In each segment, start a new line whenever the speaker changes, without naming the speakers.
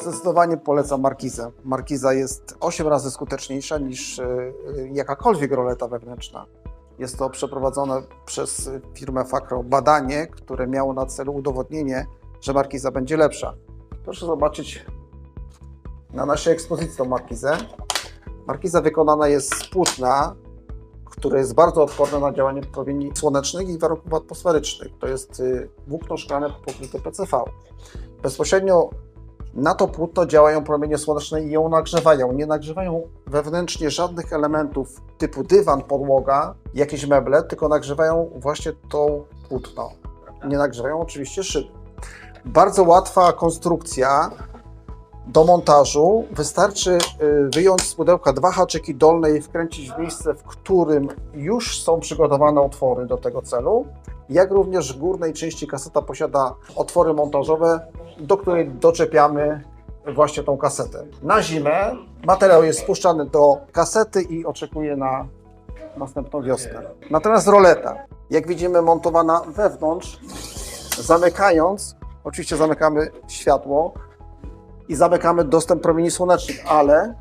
Zdecydowanie polecam Markizę. Markiza jest 8 razy skuteczniejsza niż e, jakakolwiek roleta wewnętrzna. Jest to przeprowadzone przez firmę Fakro badanie, które miało na celu udowodnienie, że Markiza będzie lepsza. Proszę zobaczyć na naszej ekspozycji tą Markizę. Markiza wykonana jest z płótna, które jest bardzo odporne na działanie promieni słonecznych i warunków atmosferycznych. To jest y, włókno szklane pokryte PCV. Bezpośrednio na to płótno działają promienie słoneczne i ją nagrzewają. Nie nagrzewają wewnętrznie żadnych elementów typu dywan, podłoga, jakieś meble, tylko nagrzewają właśnie to płótno. Nie nagrzewają oczywiście szyby. Bardzo łatwa konstrukcja do montażu. Wystarczy y, wyjąć z pudełka dwa haczyki dolne i wkręcić w miejsce, w którym już są przygotowane otwory do tego celu. Jak również w górnej części kaseta posiada otwory montażowe, do której doczepiamy właśnie tą kasetę. Na zimę materiał jest spuszczany do kasety i oczekuje na następną wiosnę. Natomiast roleta, jak widzimy, montowana wewnątrz, zamykając, oczywiście zamykamy światło i zamykamy dostęp promieni słonecznych, ale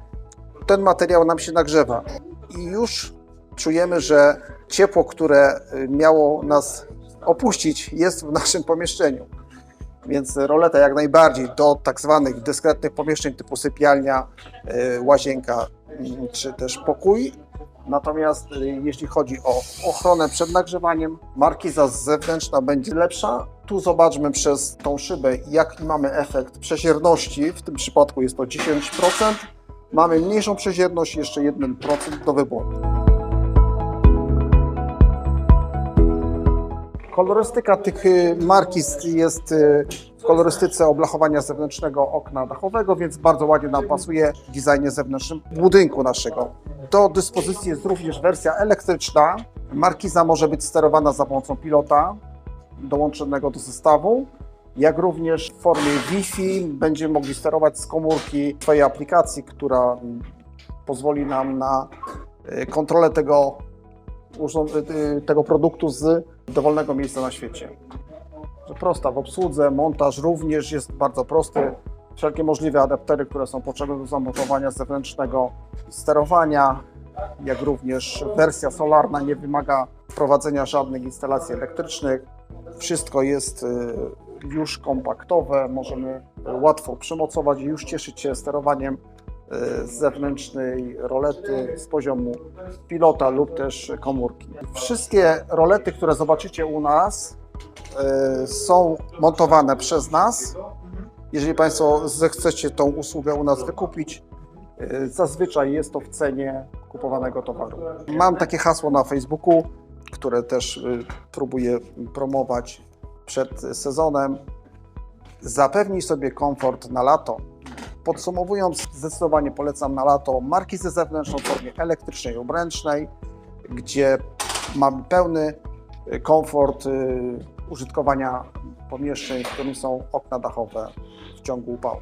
ten materiał nam się nagrzewa i już czujemy, że ciepło, które miało nas opuścić, jest w naszym pomieszczeniu. Więc roleta jak najbardziej do tak zwanych dyskretnych pomieszczeń typu sypialnia, y, łazienka y, czy też pokój. Natomiast y, jeśli chodzi o ochronę przed nagrzewaniem, markiza zewnętrzna będzie lepsza. Tu zobaczmy przez tą szybę, jaki mamy efekt przezierności. W tym przypadku jest to 10%. Mamy mniejszą przezierność, jeszcze 1% do wyboru. Kolorystyka tych y, markiz jest y, w kolorystyce oblachowania zewnętrznego okna dachowego, więc bardzo ładnie nam pasuje w designie zewnętrznym budynku naszego. Do dyspozycji jest również wersja elektryczna. Markiza może być sterowana za pomocą pilota dołączonego do zestawu, jak również w formie Wi-Fi będziemy mogli sterować z komórki swojej aplikacji, która pozwoli nam na y, kontrolę tego, tego produktu z dowolnego miejsca na świecie. Prosta w obsłudze, montaż również jest bardzo prosty. Wszelkie możliwe adaptery, które są potrzebne do zamontowania zewnętrznego sterowania, jak również wersja solarna nie wymaga wprowadzenia żadnych instalacji elektrycznych. Wszystko jest y, już kompaktowe, możemy y, łatwo przymocować i już cieszyć się sterowaniem y, z zewnętrznej rolety z poziomu pilota lub też komórki. Wszystkie rolety, które zobaczycie u nas, y, są montowane przez nas. Jeżeli Państwo zechcecie tą usługę u nas wykupić, y, zazwyczaj jest to w cenie kupowanego towaru. Mam takie hasło na Facebooku, które też próbuję promować przed sezonem. Zapewnij sobie komfort na lato. Podsumowując, zdecydowanie polecam na lato markizę zewnętrzną w formie elektrycznej lub ręcznej, gdzie mamy pełny y, komfort y, użytkowania pomieszczeń, w którym są okna dachowe w ciągu upału.